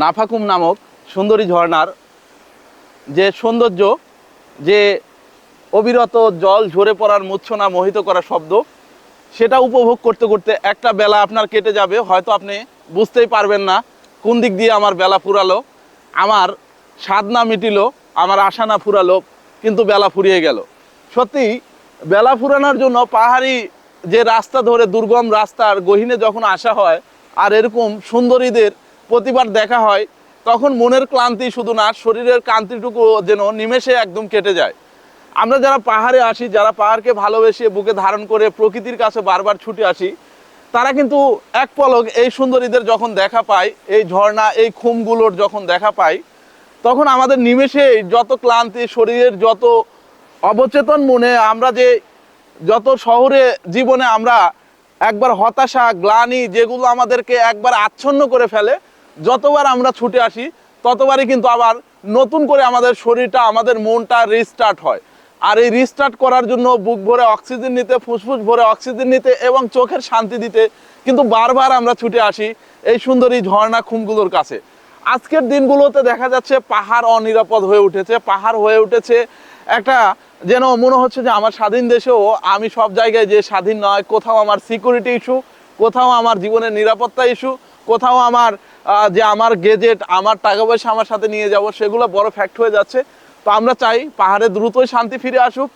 নাফাকুম নামক সুন্দরী ঝর্ণার যে সৌন্দর্য, যে অবিরত জল ঝরে পড়ার মূর্ছনা মোহিত করা শব্দ, সেটা উপভোগ করতে করতে একটা বেলা আপনার কেটে যাবে, হয়তো আপনি বুঝতেই পারবেন না কোন দিক দিয়ে আমার বেলা ফুরালো, আমার স্বাদ না মিটিলো, আমার আশা না ফুরালো, কিন্তু বেলা ফুরিয়ে গেল। সত্যি, বেলা ফুরানোর জন্য পাহাড়ি যে রাস্তা ধরে দুর্গম রাস্তার গহীনে যখন আসা হয়, আর এরকম সুন্দরীদের প্রতিবার দেখা হয়, তখন মনের ক্লান্তি শুধু না, শরীরের ক্লান্তিটুকু যেন নিমেষে একদম কেটে যায়। আমরা যারা পাহাড়ে আসি, যারা পাহাড়কে ভালোবেসে বুকে ধারণ করে প্রকৃতির কাছে বারবার ছুটে আসি, তারা কিন্তু এক পলক এই সুন্দরীদের যখন দেখা পায়, এই ঝর্ণা, এই খুমগুলোর যখন দেখা পায়, তখন আমাদের নিমেষে যত ক্লান্তি, শরীরের যত অবচেতন মনে, আমরা যে যত শহরে জীবনে আমরা একবার হতাশা, গ্লানি যেগুলো আমাদেরকে একবার আচ্ছন্ন করে ফেলে যতবার আমরা ছুটে আসি, ততবারই কিন্তু আবার নতুন করে আমাদের শরীরটা, আমাদের মনটা রিস্টার্ট হয়। আর এই রিস্টার্ট করার জন্য বুক ভরে অক্সিজেন নিতে, ফুসফুস ভরে অক্সিজেন নিতে এবং চোখের শান্তি দিতে কিন্তু বারবার আমরা ছুটে আসি এই সুন্দরী ঝর্ণা খুমগুলোর কাছে। আজকের দিনগুলোতে দেখা যাচ্ছে পাহাড় অনিরাপদ হয়ে উঠেছে, পাহাড় হয়ে উঠেছে একটা যেন মনে হচ্ছে যে আমার স্বাধীন দেশেও আমি সব জায়গায় যে স্বাধীন নয়, কোথাও আমার সিকিউরিটি ইস্যু কোথাও আমার জীবনের নিরাপত্তা ইস্যু কোথাও আমার যে আমার গেজেট আমার টাকা পয়সা আমার সাথে নিয়ে যাব, সেগুলো বড় ফ্যাক্ট হয়ে যাচ্ছে। তো আমরা চাই পাহাড়ে দ্রুতই শান্তি ফিরে আসুক।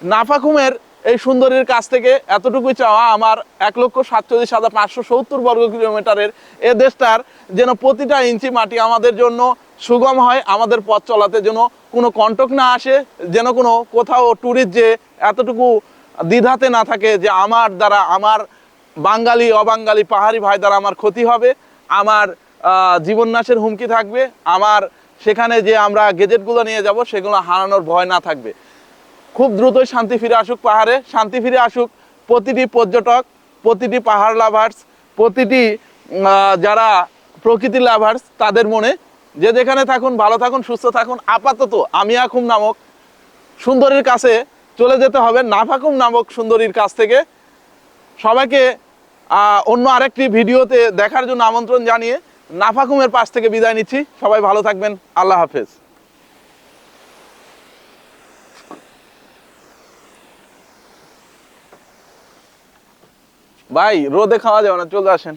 নাফাকুমের এই সুন্দরীর কাছ থেকে এতটুকুই চাওয়া, আমার এক লক্ষ সাতচল্লিশ হাজার পাঁচশো সত্তর বর্গ কিলোমিটারের এ দেশটার যেন প্রতিটা ইঞ্চি মাটি আমাদের জন্য সুগম হয়, আমাদের পথ চলাতে যেন কোনো কন্টক না আসে, যেন কোনো কোথাও ট্যুরিস্ট যে এতটুকু দ্বিধাতে না থাকে যে আমার দ্বারা আমার বাঙালি, অবাঙালি, পাহাড়ি ভাই দ্বারা আমার ক্ষতি হবে, আমার জীবননাশের হুমকি থাকবে, আমার, সেখানে যে আমরা গেজেটগুলো নিয়ে যাব, সেগুলো হারানোর ভয় না থাকবে। খুব দ্রুতই শান্তি ফিরে আসুক পাহাড়ে, শান্তি ফিরে আসুক প্রতিটি পর্যটক, প্রতিটি পাহাড় লাভার্স প্রতিটি যারা প্রকৃতি লাভার্স তাদের মনে যে যেখানে থাকুন, ভালো থাকুন, সুস্থ থাকুন, আপাতত আমিয়াখুম নামক সুন্দরীর কাছে চলে যেতে হবে, নাফাকুম নামক সুন্দরীর কাছ থেকে। সবাইকে অন্য আরেকটি ভিডিওতে দেখার জন্য আমন্ত্রণ জানিয়ে নাফাকুমের পাশ থেকে বিদায় নিচ্ছি। সবাই ভালো থাকবেন। আল্লাহ হাফেজ। ভাই, রোদে খাওয়া যাবে না, চলে আসেন।